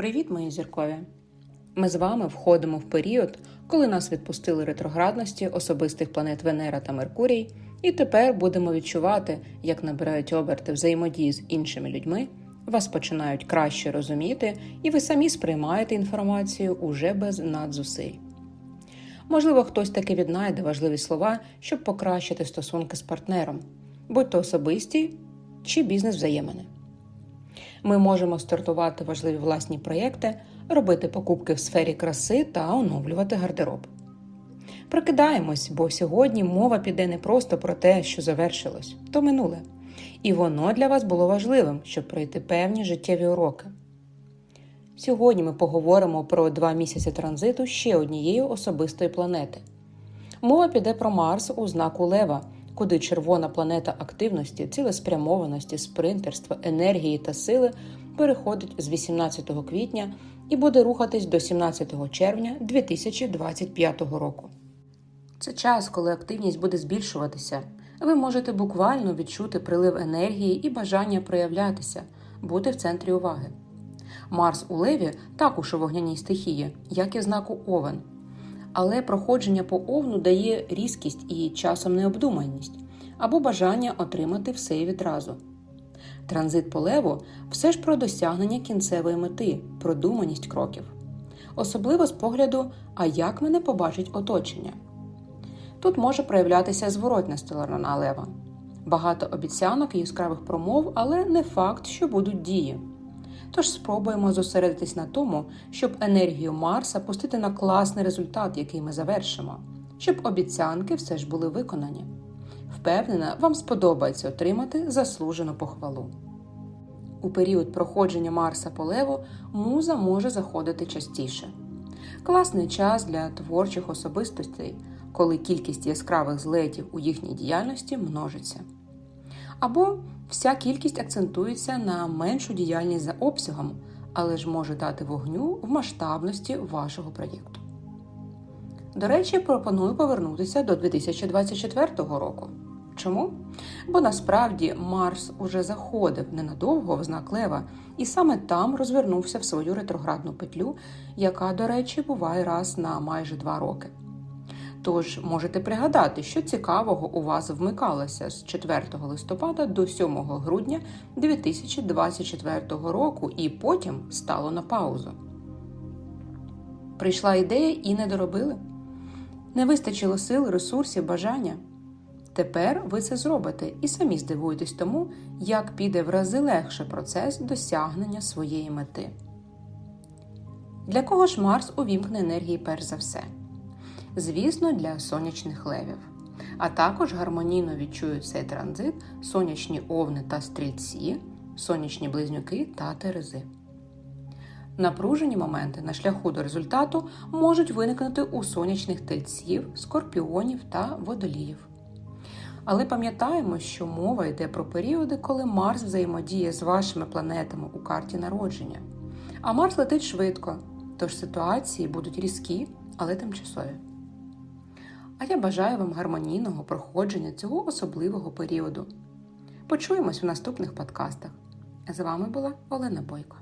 Привіт, мої зіркові! Ми з вами входимо в період, коли нас відпустили ретроградності особистих планет Венера та Меркурій, і тепер будемо відчувати, як набирають оберти взаємодії з іншими людьми, вас починають краще розуміти, і ви самі сприймаєте інформацію уже без надзусиль. Можливо, хтось таки віднайде важливі слова, щоб покращити стосунки з партнером, будь то особисті чи бізнес взаємини. Ми можемо стартувати важливі власні проєкти, робити покупки в сфері краси та оновлювати гардероб. Прокидаємось, бо сьогодні мова піде не просто про те, що завершилось, то минуле. І воно для вас було важливим, щоб пройти певні життєві уроки. Сьогодні ми поговоримо про два місяці транзиту ще однієї особистої планети. Мова піде про Марс у знаку Лева, куди червона планета активності, цілеспрямованості, спринтерства, енергії та сили переходить з 18 квітня і буде рухатись до 17 червня 2025 року. Це час, коли активність буде збільшуватися. Ви можете буквально відчути прилив енергії і бажання проявлятися, бути в центрі уваги. Марс у Леві також у вогняній стихії, як і знаку Овен. Але проходження по овну дає різкість і часом необдуманість або бажання отримати все відразу. Транзит по леву все ж про досягнення кінцевої мети, продуманість кроків, особливо з погляду, а як мене побачить оточення. Тут може проявлятися зворотна сторона лева. Багато обіцянок і яскравих промов, але не факт, що будуть дії. Тож спробуємо зосередитись на тому, щоб енергію Марса пустити на класний результат, який ми завершимо, щоб обіцянки все ж були виконані. Впевнена, вам сподобається отримати заслужену похвалу. У період проходження Марса по леву муза може заходити частіше. Класний час для творчих особистостей, коли кількість яскравих злетів у їхній діяльності множиться. Або вся кількість акцентується на меншу діяльність за обсягом, але ж може дати вогню в масштабності вашого проєкту. До речі, пропоную повернутися до 2024 року. Чому? Бо насправді Марс уже заходив ненадовго в знак Лева, і саме там розвернувся в свою ретроградну петлю, яка, до речі, буває раз на майже два роки. Тож можете пригадати, що цікавого у вас вмикалося з 4 листопада до 7 грудня 2024 року, і потім стало на паузу. Прийшла ідея і не доробили. Не вистачило сил, ресурсів, бажання. Тепер ви це зробите і самі здивуєтесь тому, як піде в рази легше процес досягнення своєї мети. Для кого ж Марс увімкне енергії перш за все? Звісно, для сонячних левів. А також гармонійно відчують цей транзит сонячні овни та стрільці, сонячні близнюки та терези. Напружені моменти на шляху до результату можуть виникнути у сонячних тельців, скорпіонів та водоліїв. Але пам'ятаємо, що мова йде про періоди, коли Марс взаємодіє з вашими планетами у карті народження. А Марс летить швидко, тож ситуації будуть різкі, але тимчасові. А я бажаю вам гармонійного проходження цього особливого періоду. Почуємось у наступних подкастах. З вами була Олена Бойко.